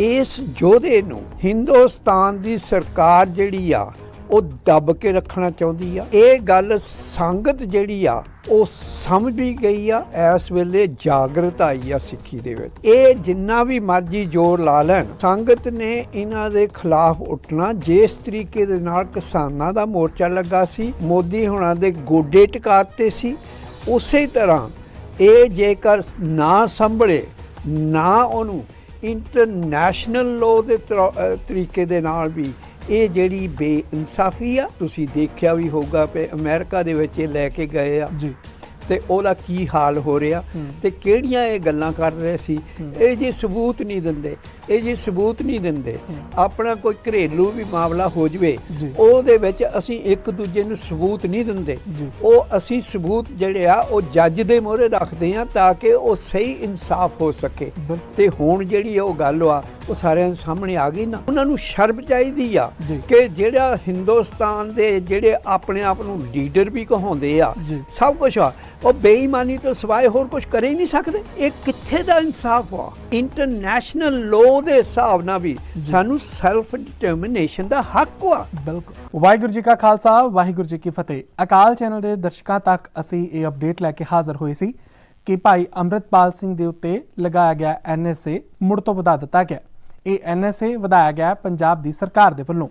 ਇਸ ਯੋਧੇ ਨੂੰ ਹਿੰਦੁਸਤਾਨ ਦੀ ਸਰਕਾਰ ਜਿਹੜੀ ਆ, ਉਹ ਦੱਬ ਕੇ ਰੱਖਣਾ ਚਾਹੁੰਦੀ ਆ। ਇਹ ਗੱਲ ਸੰਗਤ ਜਿਹੜੀ ਆ, ਉਹ ਸਮਝ ਵੀ ਗਈ ਆ। ਇਸ ਵੇਲੇ ਜਾਗਰਤ ਆਈ ਆ ਸਿੱਖੀ ਦੇ ਵਿੱਚ। ਇਹ ਜਿੰਨਾ ਵੀ ਮਰਜ਼ੀ ਜ਼ੋਰ ਲਾ ਲੈਣ, ਸੰਗਤ ਨੇ ਇਹਨਾਂ ਦੇ ਖਿਲਾਫ ਉੱਠਣਾ। ਜਿਸ ਤਰੀਕੇ ਦੇ ਨਾਲ ਕਿਸਾਨਾਂ ਦਾ ਮੋਰਚਾ ਲੱਗਾ ਸੀ, ਮੋਦੀ ਹੁਣਾਂ ਦੇ ਗੋਡੇ ਟਿਕਾਤੇ ਸੀ, ਉਸੇ ਤਰ੍ਹਾਂ ਇਹ ਜੇਕਰ ਨਾ ਸੰਭਲੇ, ਨਾ ਉਹਨੂੰ ਇੰਟਰਨੈਸ਼ਨਲ ਲਾਅ ਦੇ ਤਰ- ਤਰੀਕੇ ਦੇ ਨਾਲ ਵੀ ਇਹ ਜਿਹੜੀ ਬੇਇਨਸਾਫੀ ਆ, ਤੁਸੀਂ ਦੇਖਿਆ ਵੀ ਹੋਊਗਾ ਕਿ ਅਮਰੀਕਾ ਦੇ ਵਿੱਚ ਇਹ ਲੈ ਕੇ ਗਏ ਆ। ਜੀ। ਤੇ ਉਹਦਾ ਕੀ ਹਾਲ ਹੋ ਰਿਹਾ। ਤੇ ਕਿਹੜੀਆਂ ਇਹ ਗੱਲਾਂ ਕਰ ਰਹੇ ਸੀ ਇਹ ਜੀ ਸਬੂਤ ਨਹੀਂ ਦਿੰਦੇ ਇਹ ਜੀ ਸਬੂਤ ਨਹੀਂ ਦਿੰਦੇ ਆਪਣਾ ਕੋਈ ਘਰੇਲੂ ਵੀ ਮਾਮਲਾ ਹੋ ਜਵੇ। ਉਹਦੇ ਵਿੱਚ ਅਸੀਂ ਇੱਕ ਦੂਜੇ ਨੂੰ ਸਬੂਤ ਨਹੀਂ ਦਿੰਦੇ। ਉਹ ਅਸੀਂ ਸਬੂਤ ਜਿਹੜੇ ਆ ਉਹ ਜੱਜ ਦੇ ਮੋਹਰੇ ਰੱਖਦੇ ਆ ਤਾਂ ਕਿ ਉਹ ਸਹੀ ਇਨਸਾਫ ਹੋ ਸਕੇ। ਤੇ ਹੁਣ ਜਿਹੜੀ ਉਹ ਗੱਲ ਆ ਉਹ ਸਾਰਿਆਂ ਦੇ ਸਾਹਮਣੇ ਆ ਗਈ ਨਾ ਉਹਨਾਂ ਨੂੰ ਸ਼ਰਮ ਚਾਹੀਦੀ ਆ। ਕਿ ਜਿਹੜਾ ਹਿੰਦੁਸਤਾਨ ਦੇ ਜਿਹੜੇ ਆਪਣੇ ਆਪ ਨੂੰ ਲੀਡਰ ਵੀ ਕਹਾਉਂਦੇ ਆ। ਸਭ ਕੁਝ ਆ। ਉਹ ਬੇਈਮਾਨੀ ਤੋਂ ਸਿਵਾਏ ਹੋਰ ਕੁਝ ਕਰ ਹੀ ਨਹੀਂ ਸਕਦੇ। ਇਹ ਕਿੱਥੇ ਦਾ ਇਨਸਾਫ ਆ? ਇੰਟਰਨੈਸ਼ਨਲ ਲਾਅ ਦੇ ਹਿਸਾਬ ਨਾਲ ਵੀ ਸਾਨੂੰ ਸੈਲਫ ਡਿਟਰਮੀਨੇਸ਼ਨ ਦਾ ਹੱਕ ਆ। ਬਿਲਕੁਲ। ਵਾਹਿਗੁਰੂ ਜੀ ਕਾ ਖਾਲਸਾ ਵਾਹਿਗੁਰੂ ਜੀ ਕੀ ਫਤਿਹ। ਅਕਾਲ ਚੈਨਲ ਦੇ ਦਰਸ਼ਕਾਂ ਤੱਕ ਅਸੀਂ ਇਹ ਅਪਡੇਟ ਲੈ ਕੇ ਹਾਜ਼ਰ ਹੋਏ ਸੀ ਕਿ ਭਾਈ ਅੰਮ੍ਰਿਤਪਾਲ ਸਿੰਘ ਦੇ ਉੱਤੇ ਲਗਾਇਆ ਗਿਆ ਐਨਐਸਏ ਮੁੜ ਤੋਂ ਵਧਾ ਦਿੱਤਾ ਗਿਆ। ਇਹ ਐਨਐਸਏ ਵਧਾਇਆ ਗਿਆ ਪੰਜਾਬ ਦੀ ਸਰਕਾਰ ਦੇ ਵੱਲੋਂ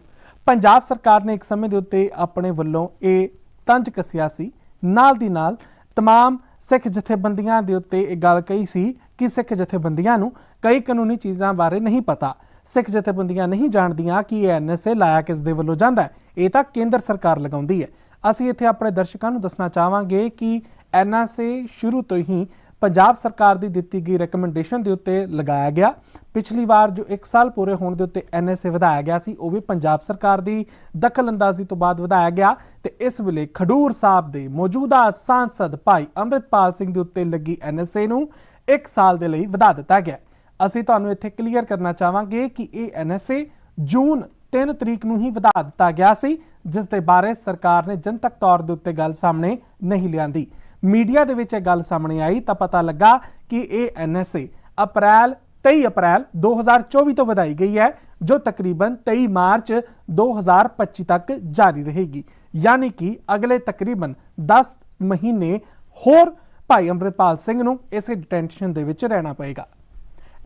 ਪੰਜਾਬ ਸਰਕਾਰ ਨੇ ਇੱਕ ਸਮੇਂ ਦੇ ਉੱਤੇ ਆਪਣੇ ਵੱਲੋਂ ਇਹ ਤੰਜ ਕੱਸਿਆ ਸੀ ਨਾਲ ਦੀ ਨਾਲ तमाम ਸਿੱਖ ਜਥੇਬੰਦੀਆਂ ਦੇ ਉੱਤੇ ਇਹ ਗੱਲ ਕਹੀ ਸੀ ਕਿ ਸਿੱਖ ਜਥੇਬੰਦੀਆਂ ਨੂੰ ਕਈ ਕਾਨੂੰਨੀ ਚੀਜ਼ਾਂ ਬਾਰੇ ਨਹੀਂ ਪਤਾ ਸਿੱਖ ਜਥੇਬੰਦੀਆਂ ਨਹੀਂ ਜਾਣਦੀਆਂ ਕਿ ਇਹ ਐਨਐਸਏ ਲਾਇਆ ਕਿਸ ਦੇ ਵੱਲੋਂ ਜਾਂਦਾ ਹੈ ਇਹ ਤਾਂ ਕੇਂਦਰ ਸਰਕਾਰ ਲਗਾਉਂਦੀ ਹੈ ਅਸੀਂ ਇੱਥੇ ਆਪਣੇ ਦਰਸ਼ਕਾਂ ਨੂੰ ਦੱਸਣਾ ਚਾਹਾਂਗੇ ਕਿ ਐਨਐਸਏ ਸ਼ੁਰੂ ਤੋਂ ਹੀ ਪੰਜਾਬ ਸਰਕਾਰ ਦੀ ਦਿੱਤੀ ਗਈ ਰეკਮੈਂਡੇਸ਼ਨ ਦੇ ਉੱਤੇ ਲਗਾਇਆ ਗਿਆ। ਪਿਛਲੀ ਵਾਰ ਜੋ 1 ਸਾਲ ਪੂਰੇ ਹੋਣ ਦੇ ਉੱਤੇ ਐਨਐਸਏ ਵਧਾਇਆ ਗਿਆ ਸੀ, ਉਹ ਵੀ ਪੰਜਾਬ ਸਰਕਾਰ ਦੀ ਦਖਲਅੰਦਾਜ਼ੀ ਤੋਂ ਬਾਅਦ ਵਧਾਇਆ ਗਿਆ ਤੇ ਇਸ ਵੇਲੇ ਖਡੂਰ ਸਾਹਿਬ ਦੇ ਮੌਜੂਦਾ ਸਾਂਸਦ ਭਾਈ ਅੰਮ੍ਰਿਤਪਾਲ ਸਿੰਘ ਦੇ ਉੱਤੇ ਲੱਗੀ ਐਨਐਸਏ ਨੂੰ 1 ਸਾਲ ਦੇ ਲਈ ਵਧਾ ਦਿੱਤਾ ਗਿਆ। ਅਸੀਂ ਤੁਹਾਨੂੰ ਇੱਥੇ ਕਲੀਅਰ ਕਰਨਾ ਚਾਹਾਂਗੇ ਕਿ ਇਹ ਐਨਐਸਏ ਜੂਨ 3 ਤਰੀਕ ਨੂੰ ਹੀ ਵਧਾ ਦਿੱਤਾ ਗਿਆ ਸੀ, ਜਿਸ ਦੇ ਬਾਰੇ ਸਰਕਾਰ ਨੇ ਜਨਤਕ ਤੌਰ ਦੇ ਉੱਤੇ ਗੱਲ ਸਾਹਮਣੇ ਨਹੀਂ ਲਿਆਂਦੀ। ਮੀਡੀਆ ਦੇ ਵਿੱਚ ਇਹ ਗੱਲ ਸਾਹਮਣੇ ਆਈ ਤਾਂ ਪਤਾ ਲੱਗਾ ਕਿ ਇਹ ਐਨਐਸਏ ਅਪ੍ਰੈਲ 23 ਅਪ੍ਰੈਲ 2024 ਤੋਂ ਵਧਾਈ ਗਈ ਹੈ, ਜੋ ਤਕਰੀਬਨ 23 ਮਾਰਚ 2025 ਤੱਕ ਜਾਰੀ ਰਹੇਗੀ। ਯਾਨੀ ਕਿ ਅਗਲੇ ਤਕਰੀਬਨ 10 ਮਹੀਨੇ ਹੋਰ ਭਾਈ ਅੰਮ੍ਰਿਤਪਾਲ ਸਿੰਘ ਨੂੰ ਇਸੇ ਡਿਟੈਂਸ਼ਨ ਦੇ ਵਿੱਚ ਰਹਿਣਾ ਪਏਗਾ।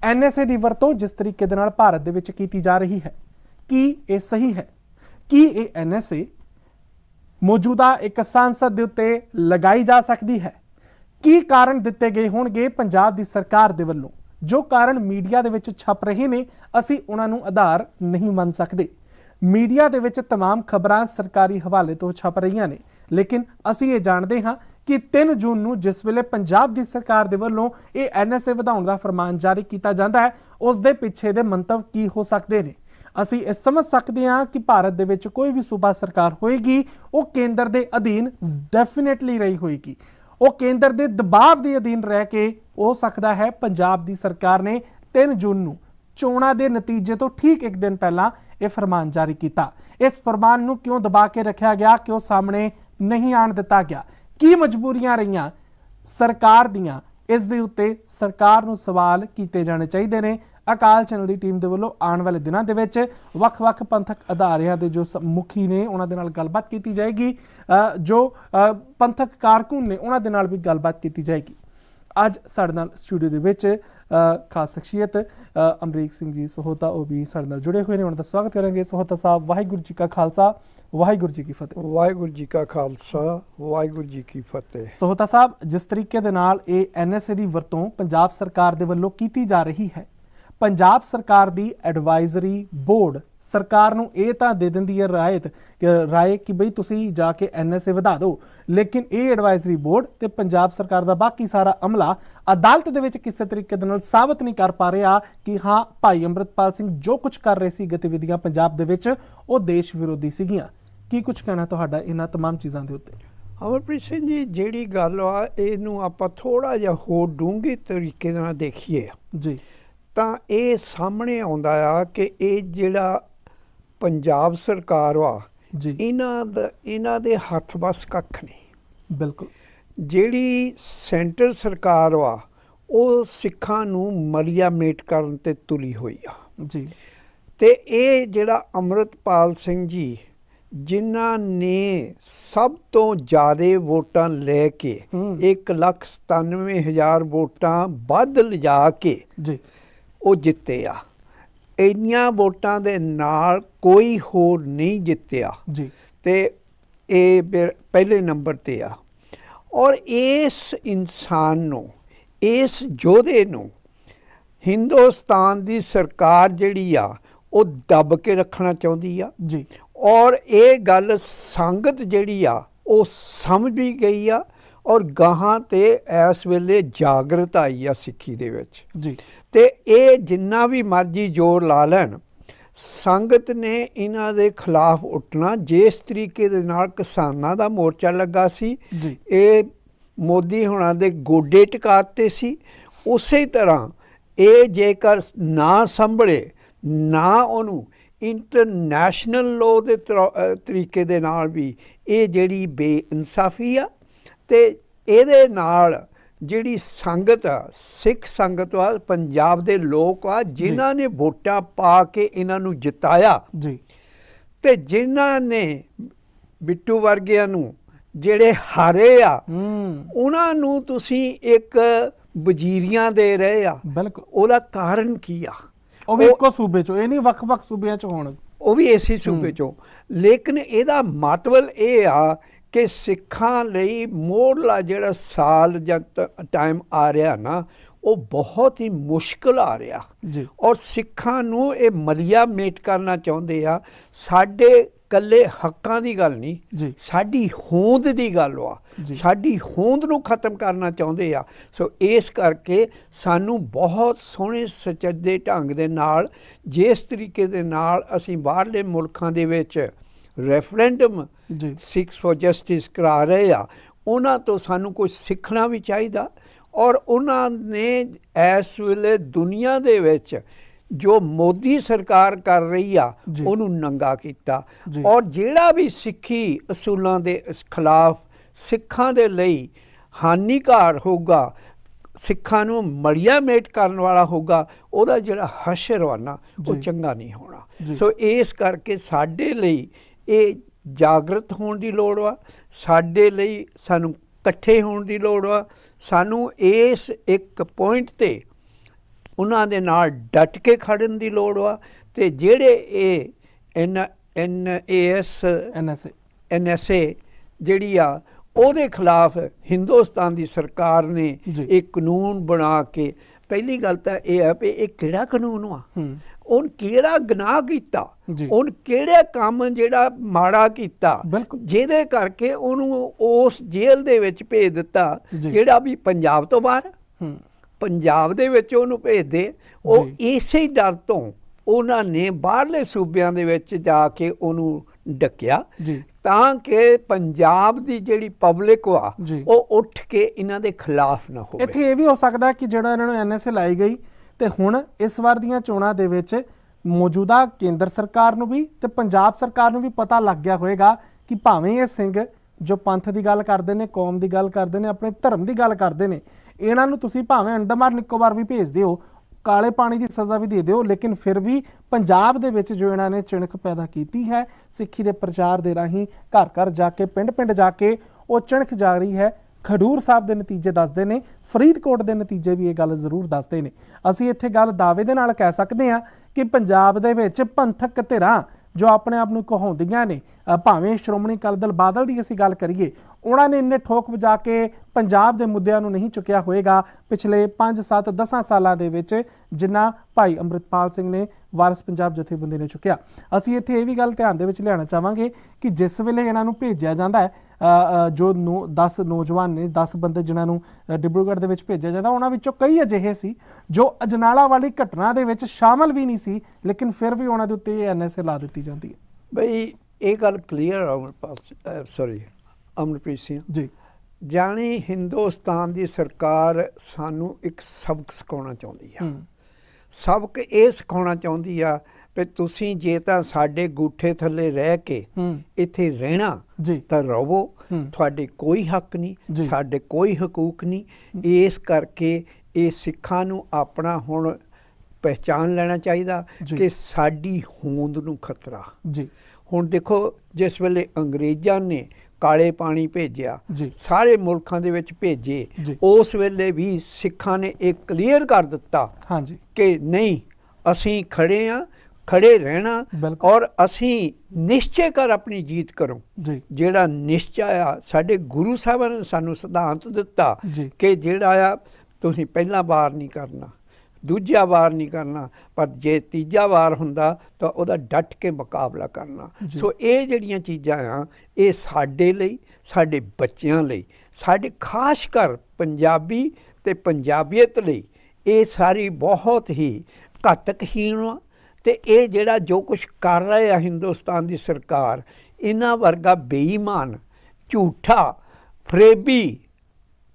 ਐਨਐਸਏ ਦੀ ਵਰਤੋਂ ਜਿਸ ਤਰੀਕੇ ਦੇ ਨਾਲ ਭਾਰਤ ਦੇ ਵਿੱਚ ਕੀਤੀ ਜਾ ਰਹੀ ਹੈ, ਕੀ ਇਹ ਸਹੀ ਹੈ? ਕੀ ਇਹ ਐਨਐਸਏ ਮੌਜੂਦਾ ਇੱਕ ਸੰਸਦ ਦੇ ਉੱਤੇ ਲਗਾਈ ਜਾ ਸਕਦੀ ਹੈ ਕੀ ਕਾਰਨ ਦਿੱਤੇ ਗਏ ਹੋਣਗੇ ਪੰਜਾਬ ਦੀ ਸਰਕਾਰ ਦੇ ਵੱਲੋਂ ਜੋ ਕਾਰਨ ਮੀਡੀਆ ਦੇ ਵਿੱਚ ਛਪ ਰਹੇ ਨੇ ਅਸੀਂ ਉਹਨਾਂ ਨੂੰ ਆਧਾਰ ਨਹੀਂ ਮੰਨ ਸਕਦੇ ਮੀਡੀਆ ਦੇ ਵਿੱਚ तमाम ਖਬਰਾਂ ਸਰਕਾਰੀ ਹਵਾਲੇ ਤੋਂ ਛਪ ਰਹੀਆਂ ਨੇ ਲੇਕਿਨ ਅਸੀਂ ਇਹ ਜਾਣਦੇ ਹਾਂ ਕਿ 3 ਜੂਨ ਨੂੰ ਜਿਸ ਵੇਲੇ ਪੰਜਾਬ ਦੀ ਸਰਕਾਰ ਦੇ ਵੱਲੋਂ ਇਹ ਐਨਐਸਏ ਵਧਾਉਣ ਦਾ ਫਰਮਾਨ ਜਾਰੀ ਕੀਤਾ ਜਾਂਦਾ ਹੈ ਉਸ ਦੇ ਪਿੱਛੇ ਦੇ ਮੰਤਵ ਕੀ ਹੋ ਸਕਦੇ ਨੇ ਅਸੀਂ ਇਹ ਸਮਝ ਸਕਦੇ ਹਾਂ ਕਿ ਭਾਰਤ ਦੇ ਵਿੱਚ ਕੋਈ ਵੀ ਸੂਬਾ ਸਰਕਾਰ ਹੋਏਗੀ, ਉਹ ਕੇਂਦਰ ਦੇ ਅਧੀਨ ਡੈਫੀਨਿਟਲੀ ਰਹੀ ਹੋਏਗੀ। ਉਹ ਕੇਂਦਰ ਦੇ ਦਬਾਅ ਦੇ ਅਧੀਨ ਰਹਿ ਕੇ ਹੋ ਸਕਦਾ ਹੈ ਪੰਜਾਬ ਦੀ ਸਰਕਾਰ ਨੇ 3 ਜੂਨ ਨੂੰ ਚੋਣਾਂ ਦੇ ਨਤੀਜੇ ਤੋਂ ਠੀਕ ਇੱਕ ਦਿਨ ਪਹਿਲਾਂ ਇਹ ਫਰਮਾਨ ਜਾਰੀ ਕੀਤਾ। ਇਸ ਫਰਮਾਨ ਨੂੰ ਕਿਉਂ ਦਬਾ ਕੇ ਰੱਖਿਆ ਗਿਆ? ਕਿਉਂ ਸਾਹਮਣੇ ਨਹੀਂ ਆਣ ਦਿੱਤਾ ਗਿਆ? ਕੀ ਮਜਬੂਰੀਆਂ ਰਹੀਆਂ? ਸਰਕਾਰ ਦੀਆਂ ਇਸ ਦੇ ਉੱਤੇ ਸਰਕਾਰ ਨੂੰ ਸਵਾਲ ਕੀਤੇ ਜਾਣੇ ਚਾਹੀਦੇ ਨੇ। ਅਕਾਲ ਚੈਨਲ ਦੀ ਟੀਮ ਦੇ ਵੱਲੋਂ ਆਉਣ ਵਾਲੇ ਦਿਨਾਂ ਦੇ ਵਿੱਚ ਵੱਖ-ਵੱਖ ਪੰਥਕ ਅਦਾਰਿਆਂ ਦੇ ਜੋ ਮੁਖੀ ਨੇ ਉਹਨਾਂ ਦੇ ਨਾਲ ਗੱਲਬਾਤ ਕੀਤੀ ਜਾਏਗੀ। ਜੋ ਪੰਥਕ ਕਾਰਕੁਨ ਨੇ ਉਹਨਾਂ ਦੇ ਨਾਲ ਵੀ ਗੱਲਬਾਤ ਕੀਤੀ ਜਾਏਗੀ। ਅੱਜ ਸਾਡੇ ਨਾਲ ਸਟੂਡੀਓ ਦੇ ਵਿੱਚ ਖਾਸ ਸ਼ਖਸੀਅਤ ਅਮਰੀਕ ਸਿੰਘ ਜੀ ਸੋਹਤਾ ਉਹ ਵੀ ਸਾਡੇ ਨਾਲ ਜੁੜੇ ਹੋਏ ਨੇ। ਉਹਨਾਂ ਦਾ ਸਵਾਗਤ ਕਰਾਂਗੇ। ਸੋਹਤਾ ਸਾਹਿਬ ਵਾਹਿਗੁਰੂ ਜੀ ਕਾ ਖਾਲਸਾ ਵਾਹਿਗੁਰੂ ਜੀ ਕੀ ਫਤਿਹ। ਵਾਹਿਗੁਰੂ ਜੀ ਕਾ ਖਾਲਸਾ ਵਾਹਿਗੁਰੂ ਜੀ ਕੀ ਫਤਿਹ। ਸੋਹਤਾ ਸਾਹਿਬ ਜਿਸ ਤਰੀਕੇ ਦੇ ਨਾਲ ਇਹ ਐਨਐਸਏ ਦੀ ਵਰਤੋਂ ਪੰਜਾਬ ਸਰਕਾਰ ਦੇ ਵੱਲੋਂ ਕੀਤੀ ਜਾ ਰਹੀ ਹੈ ਪੰਜਾਬ ਸਰਕਾਰ ਦੀ ਐਡਵਾਈਜ਼ਰੀ ਬੋਰਡ ਸਰਕਾਰ ਨੂੰ ਇਹ ਤਾਂ ਦੇ ਦਿੰਦੀ ਹੈ ਰਾਇਤ ਕਿ ਰਾਏ ਕਿ ਬਈ ਤੁਸੀਂ ਜਾ ਕੇ ਐਨਐਸਏ ਵਧਾ ਦਿਓ ਲੇਕਿਨ ਇਹ ਐਡਵਾਈਜ਼ਰੀ ਬੋਰਡ ਤੇ ਪੰਜਾਬ ਸਰਕਾਰ ਦਾ ਬਾਕੀ ਸਾਰਾ ਅਮਲਾ ਅਦਾਲਤ ਦੇ ਵਿੱਚ ਕਿਸੇ ਤਰੀਕੇ ਦੇ ਨਾਲ ਸਾਬਤ ਨਹੀਂ ਕਰ ਪਾ ਰਿਹਾ ਕਿ ਹਾਂ ਭਾਈ ਅੰਮ੍ਰਿਤਪਾਲ ਸਿੰਘ ਜੋ ਕੁਝ ਕਰ ਰਹੇ ਸੀ ਗਤੀਵਿਧੀਆਂ ਪੰਜਾਬ ਦੇ ਵਿੱਚ ਉਹ ਦੇਸ਼ ਵਿਰੋਧੀ ਸੀਗੀਆਂ ਕੀ ਕੁਝ ਕਹਿਣਾ ਤੁਹਾਡਾ ਇਹਨਾਂ तमाम ਚੀਜ਼ਾਂ ਦੇ ਉੱਤੇ ਅਮਰਪ੍ਰੀਤ ਸਿੰਘ ਜੀ ਜਿਹੜੀ ਗੱਲ ਆ ਇਹਨੂੰ ਆਪਾਂ ਥੋੜਾ ਜਿਹਾ ਹੋਰ ਡੂੰਘੇ ਤਰੀਕੇ ਨਾਲ ਦੇਖੀਏ ਜੀ ਤਾਂ ਇਹ ਸਾਹਮਣੇ ਆਉਂਦਾ ਆ ਕਿ ਇਹ ਜਿਹੜਾ ਪੰਜਾਬ ਸਰਕਾਰ ਵਾ ਜੀ। ਇਹਨਾਂ ਦਾ ਇਹਨਾਂ ਦੇ ਹੱਥ ਬਸ ਕੱਖ ਨਹੀਂ। ਬਿਲਕੁਲ। ਜਿਹੜੀ ਸੈਂਟਰ ਸਰਕਾਰ ਵਾ ਉਹ ਸਿੱਖਾਂ ਨੂੰ ਮਲੀਆ ਮੇਟ ਕਰਨ ਤੇ ਤੁਲੀ ਹੋਈ ਆ। ਜੀ। ਤੇ ਇਹ ਜਿਹੜਾ ਅੰਮ੍ਰਿਤਪਾਲ ਸਿੰਘ ਜੀ ਜਿਨ੍ਹਾਂ ਨੇ ਸਭ ਤੋਂ ਜ਼ਿਆਦਾ ਵੋਟਾਂ ਲੈ ਕੇ ਹੂੰ। 197000 ਵੋਟਾਂ ਵੱਧ ਲਿਜਾ ਕੇ ਜੀ। ਉਹ ਜਿੱਤੇ ਆ। ਇੰਨੀਆਂ ਵੋਟਾਂ ਦੇ ਨਾਲ ਕੋਈ ਹੋਰ ਨਹੀਂ ਜਿੱਤਿਆ। ਜੀ। ਤੇ ਇਹ ਪਹਿਲੇ ਨੰਬਰ ਤੇ ਆ। ਔਰ ਇਸ ਇਨਸਾਨ ਨੂੰ ਇਸ ਯੋਧੇ ਨੂੰ ਹਿੰਦੁਸਤਾਨ ਦੀ ਸਰਕਾਰ ਜਿਹੜੀ ਆ ਉਹ ਦੱਬ ਕੇ ਰੱਖਣਾ ਚਾਹੁੰਦੀ ਆ। ਜੀ। ਔਰ ਇਹ ਗੱਲ ਸੰਗਤ ਜਿਹੜੀ ਆ ਉਹ ਸਮਝ ਵੀ ਗਈ ਆ ਔਰ ਗਾਹਾਂ ਤੇ ਇਸ ਵੇਲੇ ਜਾਗਰਤ ਆਈ ਆ ਸਿੱਖੀ ਦੇ ਵਿੱਚ। ਜੀ। ਤੇ ਇਹ ਜਿੰਨਾ ਵੀ ਮਰਜ਼ੀ ਜ਼ੋਰ ਲਾ ਲੈਣ ਸੰਗਤ ਨੇ ਇਹਨਾਂ ਦੇ ਖਿਲਾਫ ਉੱਠਣਾ ਜਿਸ ਤਰੀਕੇ ਦੇ ਨਾਲ ਕਿਸਾਨਾਂ ਦਾ ਮੋਰਚਾ ਲੱਗਾ ਸੀ ਇਹ ਮੋਦੀ ਹੁਣਾਂ ਦੇ ਗੋਡੇ ਟਿਕਾਤੇ ਸੀ। ਉਸੇ ਤਰ੍ਹਾਂ ਇਹ ਜੇਕਰ ਨਾ ਸੰਭਲੇ ਨਾ ਉਹਨੂੰ ਇੰਟਰਨੈਸ਼ਨਲ ਲਾਅ ਦੇ ਤਰੀਕੇ ਦੇ ਨਾਲ ਵੀ ਇਹ ਜਿਹੜੀ ਬੇਇਨਸਾਫੀ ਆ ਤੇ ਇਹਦੇ ਨਾਲ ਜਿਹੜੀ ਸੰਗਤ ਆ ਸਿੱਖ ਸੰਗਤ ਆ ਪੰਜਾਬ ਦੇ ਲੋਕ ਆ ਜਿਨ੍ਹਾਂ ਨੇ ਵੋਟਾਂ ਪਾ ਕੇ ਇਹਨਾਂ ਨੂੰ ਜਿਤਾਇਆ। ਜੀ। ਤੇ ਜਿਨ੍ਹਾਂ ਨੇ ਬਿੱਟੂ ਵਰਗਿਆਂ ਨੂੰ ਜਿਹੜੇ ਹਾਰੇ ਆ ਉਹਨਾਂ ਨੂੰ ਤੁਸੀਂ ਇੱਕ ਵਜ਼ੀਰੀਆਂ ਦੇ ਰਹੇ ਆ। ਬਿਲਕੁਲ। ਉਹਦਾ ਕਾਰਨ ਕੀ ਆ? ਉਹ ਵੀ ਇੱਕੋ ਸੂਬੇ ਚੋਂ ਇਹ ਨਹੀਂ ਵੱਖ-ਵੱਖ ਸੂਬਿਆਂ ਚ ਹੋਣ। ਉਹ ਵੀ ਇਸੇ ਸੂਬੇ ਚੋਂ। ਲੇਕਿਨ ਇਹਦਾ ਮਤਲਬ ਇਹ ਆ ਕਿ ਸਿੱਖਾਂ ਲਈ ਮੋੜਲਾ ਜਿਹੜਾ ਸਾਲ ਜਾਂ ਟਾਈਮ ਆ ਰਿਹਾ ਨਾ ਉਹ ਬਹੁਤ ਹੀ ਮੁਸ਼ਕਲ ਆ ਰਿਹਾ। ਜੀ। ਔਰ ਸਿੱਖਾਂ ਨੂੰ ਇਹ ਮਲੀਆ ਮੇਟ ਕਰਨਾ ਚਾਹੁੰਦੇ ਆ। ਸਾਡੇ ਕੱਲੇ ਹੱਕਾਂ ਦੀ ਗੱਲ ਨਹੀਂ ਸਾਡੀ ਹੋਂਦ ਦੀ ਗੱਲ ਜੀ। ਸਾਡੀ ਹੋਂਦ ਨੂੰ ਖਤਮ ਕਰਨਾ ਚਾਹੁੰਦੇ ਆ। ਸੋ ਇਸ ਕਰਕੇ ਸਾਨੂੰ ਬਹੁਤ ਸੋਹਣੇ ਸਚੱਜੇ ਢੰਗ ਦੇ ਨਾਲ ਜਿਸ ਤਰੀਕੇ ਦੇ ਨਾਲ ਅਸੀਂ ਬਾਹਰਲੇ ਮੁਲਕਾਂ ਦੇ ਵਿੱਚ referendum G six for justice ਕਰਾ ਰਹੇ ਆ ਉਹਨਾਂ ਤੋਂ ਸਾਨੂੰ ਕੁਝ ਸਿੱਖਣਾ ਵੀ ਚਾਹੀਦਾ ਔਰ ਉਹਨਾਂ ਨੇ ਇਸ ਵੇਲੇ ਦੁਨੀਆ ਦੇ ਵਿੱਚ ਜੋ ਮੋਦੀ ਸਰਕਾਰ ਕਰ ਰਹੀ ਆ। ਉਹਨੂੰ ਨੰਗਾ ਕੀਤਾ। ਔਰ ਜਿਹੜਾ ਵੀ ਸਿੱਖੀ ਅਸੂਲਾਂ ਦੇ ਖਿਲਾਫ ਸਿੱਖਾਂ ਦੇ ਲਈ ਹਾਨੀਕਾਰ ਹੋਊਗਾ ਸਿੱਖਾਂ ਨੂੰ ਮੜੀਆ ਮੇਟ ਕਰਨ ਵਾਲਾ ਹੋਊਗਾ ਉਹਦਾ ਜਿਹੜਾ ਹਸ਼ਰ ਨਾ ਉਹ। ਚੰਗਾ ਨਹੀਂ ਹੋਣਾ। ਸੋ ਇਸ ਕਰਕੇ ਸਾਡੇ ਲਈ ਇਹ ਜਾਗਰਤ ਹੋਣ ਦੀ ਲੋੜ ਵਾ ਸਾਡੇ ਲਈ ਸਾਨੂੰ ਇਕੱਠੇ ਹੋਣ ਦੀ ਲੋੜ ਵਾ ਸਾਨੂੰ ਇਸ ਇੱਕ ਪੁਆਇੰਟ ਤੇ ਉਹਨਾਂ ਦੇ ਨਾਲ ਡਟ ਕੇ ਖੜਨ ਦੀ ਲੋੜ ਵਾ ਤੇ ਜਿਹੜੇ ਇਹ N N S NSA NSA ਜਿਹੜੀ ਆ ਉਹਦੇ ਖਿਲਾਫ ਹਿੰਦੁਸਤਾਨ ਦੀ ਸਰਕਾਰ ਨੇ। ਇੱਕ ਕਾਨੂੰਨ ਬਣਾ ਕੇ ਪਹਿਲੀ ਗੱਲ ਤਾਂ ਇਹ ਹੈ ਵੀ ਇਹ ਕਿਹੜਾ ਕਾਨੂੰਨ ਹੂੰ। ਉਹਨ ਕਿਹੜਾ ਗੁਨਾਹ ਕੀਤਾ। ਉਹਨ ਕਿਹੜਾ ਕੰਮ ਜਿਹੜਾ ਮਾੜਾ ਕੀਤਾ। ਜਿਹਦੇ ਕਰਕੇ ਉਹਨੂੰ ਉਸ ਜੇਲ੍ਹ ਦੇ ਵਿੱਚ ਭੇਜ ਦਿੱਤਾ। ਜਿਹੜਾ ਵੀ ਪੰਜਾਬ ਤੋਂ ਬਾਹਰ ਪੰਜਾਬ ਦੇ ਵਿੱਚ ਉਹਨੂੰ ਭੇਜਦੇ ਉਹ। ਇਸੇ ਡਰ ਤੋਂ ਉਹਨਾਂ ਨੇ ਬਾਹਰਲੇ ਸੂਬਿਆਂ ਦੇ ਵਿੱਚ ਜਾ ਕੇ ਉਹਨੂੰ ਡੱਕਿਆ ਤਾਂ ਕਿ ਪੰਜਾਬ ਦੀ ਜਿਹੜੀ ਪਬਲਿਕ ਵਾ। ਉਹ ਉੱਠ ਕੇ ਇਹਨਾਂ ਦੇ ਖਿਲਾਫ ਨਾ ਹੋਵੇ ਇੱਥੇ ਇਹ ਵੀ ਹੋ ਸਕਦਾ ਕਿ ਜਿਹੜਾ ਇਹਨਾਂ ਨੂੰ ਐਨਐਸਏ ਲਾਈ ਗਈ ਤੇ ਹੁਣ ਇਸ ਵਾਰ ਦੀਆਂ ਚੋਣਾਂ ਦੇ ਵਿੱਚ ਮੌਜੂਦਾ ਕੇਂਦਰ ਸਰਕਾਰ ਨੂੰ ਵੀ ਤੇ ਪੰਜਾਬ ਸਰਕਾਰ ਨੂੰ ਵੀ ਪਤਾ ਲੱਗ ਗਿਆ ਹੋਵੇਗਾ ਕਿ ਭਾਵੇਂ ਇਹ ਸਿੰਘ ਜੋ ਪੰਥ ਦੀ ਗੱਲ ਕਰਦੇ ਨੇ, ਕੌਮ ਦੀ ਗੱਲ ਕਰਦੇ ਨੇ, ਆਪਣੇ ਧਰਮ ਦੀ ਗੱਲ ਕਰਦੇ ਨੇ, ਇਹਨਾਂ ਨੂੰ ਤੁਸੀਂ ਭਾਵੇਂ ਅੰਡਮਾਨ ਨਿਕੋਬਾਰ ਵੀ ਭੇਜ ਦਿਓ, ਕਾਲੇ ਪਾਣੀ ਦੀ ਸਜ਼ਾ ਵੀ ਦੇ ਦਿਓ, ਲੇਕਿਨ ਫਿਰ ਵੀ ਪੰਜਾਬ ਦੇ ਵਿੱਚ ਜੋ ਇਹਨਾਂ ਨੇ ਚਿਣਕ ਪੈਦਾ ਕੀਤੀ ਹੈ, ਸਿੱਖੀ ਦੇ ਪ੍ਰਚਾਰ ਦੇ ਰਾਹੀਂ ਘਰ ਘਰ ਜਾ ਕੇ ਪਿੰਡ ਪਿੰਡ ਜਾ ਕੇ ਉਹ ਚਿਣਕ ਜਾ ਰਹੀ ਹੈ ਖਡੂਰ ਸਾਹਿਬ ਦੇ ਨਤੀਜੇ ਦੱਸਦੇ ਨੇ, ਫਰੀਦਕੋਟ ਦੇ ਨਤੀਜੇ ਵੀ ਇਹ ਗੱਲ ਜ਼ਰੂਰ ਦੱਸਦੇ ਨੇ। ਅਸੀਂ ਇੱਥੇ ਗੱਲ ਦਾਅਵੇ ਦੇ ਨਾਲ ਕਹਿ ਸਕਦੇ ਹਾਂ ਕਿ ਪੰਜਾਬ ਦੇ ਵਿੱਚ ਪੰਥਕ ਧਿਰਾਂ ਜੋ ਆਪਣੇ ਆਪ ਨੂੰ ਕਹਾਉਂਦੀਆਂ ਨੇ ਭਾਵੇਂ ਸ਼੍ਰੋਮਣੀ ਅਕਾਲੀ ਦਲ ਬਾਦਲ ਦੀ ਅਸੀਂ ਗੱਲ ਕਰੀਏ, ਉਹਨਾਂ ਨੇ ਇੰਨੇ ਠੋਕ ਵਜਾ ਕੇ ਪੰਜਾਬ ਦੇ ਮੁੱਦਿਆਂ ਨੂੰ ਨਹੀਂ ਚੁੱਕਿਆ ਹੋਏਗਾ ਪਿਛਲੇ 5 7 10 ਸਾਲਾਂ ਦੇ ਵਿੱਚ, ਜਿੰਨਾ ਭਾਈ ਅੰਮ੍ਰਿਤਪਾਲ ਸਿੰਘ ਨੇ ਵਾਰਸ ਪੰਜਾਬ ਜਥੇਬੰਦੀ ਨੇ ਚੁੱਕਿਆ। ਅਸੀਂ ਇੱਥੇ ਇਹ ਵੀ ਗੱਲ ਧਿਆਨ ਦੇ ਵਿੱਚ ਲਿਆਉਣਾ ਚਾਹਾਂਗੇ ਕਿ ਜਿਸ ਵੇਲੇ ਇਹਨਾਂ ਨੂੰ ਭੇਜਿਆ ਜਾਂਦਾ ਹੈ ਜੋ 10 ਨੌਜਵਾਨ ਨੇ 10 ਬੰਦੇ ਜਿਨ੍ਹਾਂ ਨੂੰ ਡਿਬਰੂਗੜ੍ਹ ਦੇ ਵਿੱਚ ਭੇਜਿਆ ਜਾਂਦਾ ਉਹਨਾਂ ਵਿੱਚੋਂ ਕਈ ਅਜਿਹੇ ਸੀ ਜੋ ਅਜਨਾਲਾ ਵਾਲੀ ਘਟਨਾ ਦੇ ਵਿੱਚ ਸ਼ਾਮਲ ਵੀ ਨਹੀਂ ਸੀ ਲੇਕਿਨ ਫਿਰ ਵੀ ਉਹਨਾਂ ਦੇ ਉੱਤੇ ਐਨਐਸਏ ਲਾ ਦਿੱਤੀ ਜਾਂਦੀ ਹੈ। ਬਈ ਇਹ ਗੱਲ ਕਲੀਅਰ ਅਮਰਪਾਲ ਸੌਰੀ ਅਮਰਪ੍ਰੀਤ ਸਿੰਘ। ਜੀ। ਜਾਣੀ ਹਿੰਦੁਸਤਾਨ ਦੀ ਸਰਕਾਰ ਸਾਨੂੰ ਇੱਕ ਸਬਕ ਸਿਖਾਉਣਾ ਚਾਹੁੰਦੀ ਆ। ਹੂੰ। ਸਬਕ ਇਹ ਸਿਖਾਉਣਾ ਚਾਹੁੰਦੀ ਆ ਵੀ ਤੁਸੀਂ ਜੇ ਤਾਂ ਸਾਡੇ ਗੂਠੇ ਥੱਲੇ ਰਹਿ ਕੇ ਇੱਥੇ ਰਹਿਣਾ ਤਾਂ ਰਹੋ। ਤੁਹਾਡੇ ਕੋਈ ਹੱਕ। ਨਹੀਂ ਸਾਡੇ ਕੋਈ ਹਕੂਕ ਨਹੀਂ। ਇਸ ਕਰਕੇ ਇਹ ਸਿੱਖਾਂ ਨੂੰ ਆਪਣਾ ਹੁਣ ਪਹਿਚਾਨ ਲੈਣਾ ਚਾਹੀਦਾ। ਕਿ ਸਾਡੀ ਹੋਂਦ ਨੂੰ ਖਤਰਾ। ਜੀ। ਹੁਣ ਦੇਖੋ ਜਿਸ ਵੇਲੇ ਅੰਗਰੇਜ਼ਾਂ ਨੇ ਕਾਲੇ ਪਾਣੀ ਭੇਜਿਆ ਸਾਰੇ ਮੁਲਕਾਂ ਦੇ ਵਿੱਚ ਭੇਜੇ। ਉਸ ਵੇਲੇ ਵੀ ਸਿੱਖਾਂ ਨੇ ਇਹ ਕਲੀਅਰ ਕਰ ਦਿੱਤਾ ਹਾਂਜੀ ਕਿ ਨਹੀਂ ਅਸੀਂ ਖੜੇ ਆ ਖੜੇ ਰਹਿਣਾ। ਔਰ ਅਸੀਂ ਨਿਸ਼ਚੈ ਕਰ ਆਪਣੀ ਜੀਤ ਕਰੋ ਜਿਹੜਾ ਨਿਸ਼ਚਾ ਆ ਸਾਡੇ ਗੁਰੂ ਸਾਹਿਬਾਂ ਨੇ ਸਾਨੂੰ ਸਿਧਾਂਤ ਦਿੱਤਾ। ਕਿ ਜਿਹੜਾ ਆ ਤੁਸੀਂ ਪਹਿਲਾ ਵਾਰ ਨਹੀਂ ਕਰਨਾ ਦੂਜਾ ਵਾਰ ਨਹੀਂ ਕਰਨਾ ਪਰ ਜੇ ਤੀਜਾ ਵਾਰ ਹੁੰਦਾ ਤਾਂ ਉਹਦਾ ਡਟ ਕੇ ਮੁਕਾਬਲਾ ਕਰਨਾ। ਸੋ ਇਹ ਜਿਹੜੀਆਂ ਚੀਜ਼ਾਂ ਆ ਇਹ ਸਾਡੇ ਲਈ ਸਾਡੇ ਬੱਚਿਆਂ ਲਈ ਸਾਡੇ ਖਾਸ ਕਰ ਪੰਜਾਬੀ ਤੇ ਪੰਜਾਬੀਅਤ ਲਈ ਇਹ ਸਾਰੀ ਬਹੁਤ ਹੀ ਘਾਤਕਹੀਣ ਤੇ ਇਹ ਜਿਹੜਾ ਜੋ ਕੁਝ ਕਰ ਰਹੇ ਆ ਹਿੰਦੁਸਤਾਨ ਦੀ ਸਰਕਾਰ ਇਹਨਾਂ ਵਰਗਾ ਬੇਈਮਾਨ ਝੂਠਾ ਫਰੇਬੀ